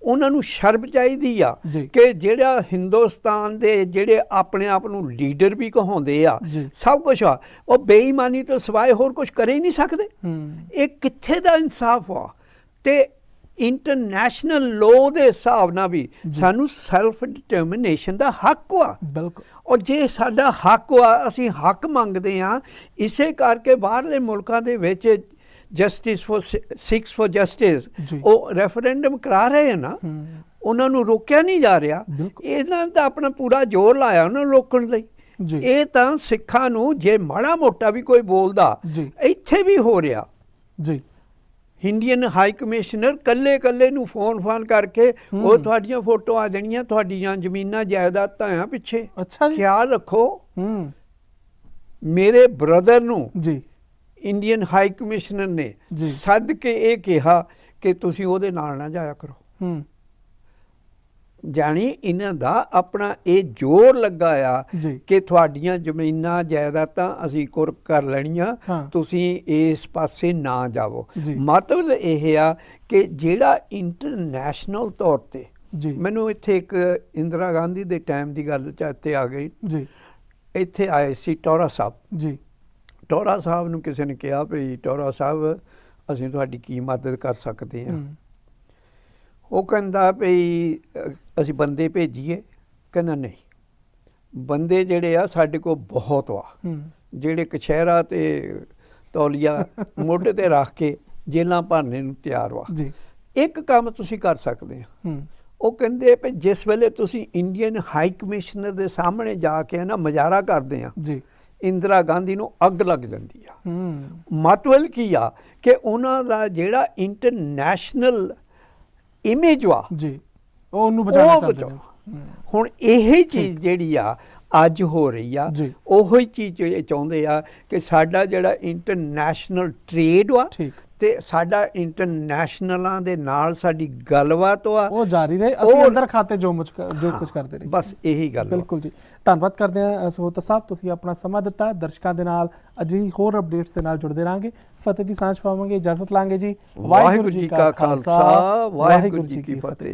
ਉਹਨਾਂ ਨੂੰ ਸ਼ਰਮ ਚਾਹੀਦੀ ਆ। ਕਿ ਜਿਹੜਾ ਹਿੰਦੁਸਤਾਨ ਦੇ ਜਿਹੜੇ ਆਪਣੇ ਆਪ ਨੂੰ ਲੀਡਰ ਵੀ ਕਹਾਉਂਦੇ ਆ। ਸਭ ਕੁਝ ਆ ਉਹ ਬੇਈਮਾਨੀ ਤੋਂ ਸਿਵਾਏ ਹੋਰ ਕੁਝ ਕਰ ਹੀ ਨਹੀਂ ਸਕਦੇ ਇਹ ਕਿੱਥੇ ਦਾ ਇਨਸਾਫ ਆ ਤੇ ਇੰਟਰਨੈਸ਼ਨਲ ਲਾਅ ਦੇ ਹਿਸਾਬ ਨਾਲ ਵੀ ਸਾਨੂੰ ਸੈਲਫ ਡਿਟਰਮੀਨੇਸ਼ਨ ਦਾ ਹੱਕ ਆ ਬਿਲਕੁਲ ਔਰ ਜੇ ਸਾਡਾ ਹੱਕ ਆ ਅਸੀਂ ਹੱਕ ਮੰਗਦੇ ਆ ਇਸੇ ਕਰਕੇ ਬਾਹਰਲੇ ਮੁਲਕਾਂ ਦੇ ਵਿੱਚ justice for Sikhs for justice. ਉਹ ਰੈਫਰੈਂਡਮ ਕਰਾ ਰਹੇ ਆ ਨਾ ਉਹਨਾਂ ਨੂੰ ਰੋਕਿਆ ਨਹੀਂ ਜਾ ਰਿਹਾ। ਇਹਨਾਂ ਦਾ ਆਪਣਾ ਪੂਰਾ ਜ਼ੋਰ ਲਾਇਆ ਉਹਨਾਂ ਨੂੰ ਰੋਕਣ ਲਈ। ਇਹ ਤਾਂ ਸਿੱਖਾਂ ਨੂੰ ਜੇ ਮਾੜਾ ਮੋਟਾ ਵੀ ਕੋਈ ਬੋਲਦਾ। ਇੱਥੇ ਵੀ ਹੋ ਰਿਹਾ ਜੀ ਇੰਡੀਅਨ ਹਾਈ ਕਮਿਸ਼ਨਰ ਕੱਲੇ ਕੱਲੇ ਨੂੰ ਫੋਨ ਫਾਨ ਕਰਕੇ। ਉਹ ਤੁਹਾਡੀਆਂ ਫੋਟੋ ਆ ਜਾਣੀਆਂ ਤੁਹਾਡੀਆਂ ਜ਼ਮੀਨਾਂ ਜਾਇਦਾਦਾਂ ਆ ਪਿੱਛੇ। ਅੱਛਾ ਜੀ। ਖਿਆਲ ਰੱਖੋ। ਹੂੰ। ਮੇਰੇ ਬ੍ਰਦਰ ਨੂੰ ਜੀ। ਇੰਡੀਅਨ ਹਾਈ ਕਮਿਸ਼ਨਰ ਨੇ। ਸੱਦ ਕੇ ਇਹ ਕਿਹਾ ਕਿ ਤੁਸੀਂ ਉਹਦੇ ਨਾਲ ਨਾ ਜਾਇਆ ਕਰੋ। ਹੂੰ। ਜਾਣੀ ਇਹਨਾਂ ਦਾ ਆਪਣਾ ਇਹ ਜ਼ੋਰ ਲੱਗਾ ਆ ਕਿ ਤੁਹਾਡੀਆਂ ਜ਼ਮੀਨਾਂ ਜਾਇਦਾਦਾਂ ਅਸੀਂ ਕੁਰ ਕਰ ਲੈਣੀਆਂ। ਤੁਸੀਂ ਇਸ ਪਾਸੇ ਨਾ ਜਾਵੋ। ਮਤਲਬ ਇਹ ਆ ਕਿ ਜਿਹੜਾ ਇੰਟਰਨੈਸ਼ਨਲ ਤੌਰ ਤੇ ਮੈਨੂੰ ਇੱਥੇ ਇੱਕ ਇੰਦਰਾ ਗਾਂਧੀ ਦੇ ਟਾਈਮ ਦੀ ਗੱਲ ਚਾਹਤੇ ਆ ਗਈ। ਜੀ। ਇੱਥੇ ਆਏ ਸੀ ਟੋਰਾ ਸਾਹਿਬ। ਜੀ। ਟੋਰਾ ਸਾਹਿਬ ਨੂੰ ਕਿਸੇ ਨੇ ਕਿਹਾ ਵੀ ਟੋਰਾ ਸਾਹਿਬ ਅਸੀਂ ਤੁਹਾਡੀ ਕੀ ਮਦਦ ਕਰ ਸਕਦੇ ਹੂੰ। ਉਹ ਕਹਿੰਦਾ ਅ, ਅਸੀਂ ਬੰਦੇ ਭੇਜੀਏ। ਕਹਿੰਦਾ ਨਹੀਂ। ਬੰਦੇ ਜਿਹੜੇ ਆ ਸਾਡੇ ਕੋਲ ਬਹੁਤ ਹੂੰ। ਜਿਹੜੇ ਕਛਹਿਰਾ ਤੇ ਤੌਲੀਆ ਮੋਢੇ ਤੇ ਰੱਖ ਕੇ ਜੇਲਾਂ ਭਰਨੇ ਨੂੰ ਤਿਆਰ ਵਾ ਜੀ। ਇੱਕ ਕੰਮ ਤੁਸੀਂ ਕਰ ਸਕਦੇ ਆ। ਹੂੰ। ਉਹ ਕਹਿੰਦੇ ਵੀ ਜਿਸ ਵੇਲੇ ਤੁਸੀਂ ਇੰਡੀਅਨ ਹਾਈ ਕਮਿਸ਼ਨਰ ਦੇ ਸਾਹਮਣੇ ਜਾ ਕੇ ਨਾ ਮਜ਼ਾਰਾ ਕਰਦੇ ਆ ਜੀ। ਇੰਦਰਾ ਗਾਂਧੀ ਨੂੰ ਅੱਗ ਲੱਗ ਜਾਂਦੀ ਆ। ਹੂੰ। ਮਤਲਬ ਕੀ ਆ ਕਿ ਉਹਨਾਂ ਦਾ ਜਿਹੜਾ ਇੰਟਰਨੈਸ਼ਨਲ ਇਮੇਜ ਵਾ। ਜੀ ਉਹ ਉਹਨੂੰ ਬਚਾਉਣਾ ਚਾਹੁੰਦੇ ਨੇ। ਹੁਣ ਇਹੀ ਚੀਜ਼ ਜਿਹੜੀ ਆ ਅੱਜ ਹੋ ਰਹੀ ਆ। ਉਹੋ ਹੀ ਚੀਜ਼ ਇਹ ਚਾਹੁੰਦੇ ਆ ਕਿ ਸਾਡਾ ਜਿਹੜਾ ਇੰਟਰਨੈਸ਼ਨਲ ਟ੍ਰੇਡ ਵਾ ਠੀਕ। ਤੇ ਸਾਡਾ ਇੰਟਰਨੈਸ਼ਨਲਾਂ ਦੇ ਨਾਲ ਸਾਡੀ ਗੱਲਬਾਤ ਵਾ ਉਹ ਜਾਰੀ ਰਹੇ ਅਸੀਂ ਅੰਦਰ ਖਾਤੇ ਜੋ ਮੁਝ ਜੋ ਕੁਝ ਕਰਦੇ ਰਹੇ। ਬਸ ਇਹੀ ਗੱਲ ਬਿਲਕੁਲ ਜੀ। ਧੰਨਵਾਦ ਕਰਦੇ ਹਾਂ ਸਹੋਤਾ ਸਾਹਿਬ ਤੁਸੀਂ ਆਪਣਾ ਸਮਾਂ ਦਿੱਤਾ। ਦਰਸ਼ਕਾਂ ਦੇ ਨਾਲ ਅਜਿਹੀ ਹੋਰ ਅਪਡੇਟਸ ਦੇ ਨਾਲ ਜੁੜਦੇ ਰਾਂਗੇ ਫਤਿਹ ਦੀ ਸਾਂਝ ਪਾਵਾਂਗੇ ਇਜਾਜ਼ਤ ਲਾਂਗੇ ਜੀ। ਵਾਹਿਗੁਰੂ ਜੀ ਕਾ ਖਾਲਸਾ ਵਾਹਿਗੁਰੂ ਜੀ ਕੀ ਫਤਿਹ।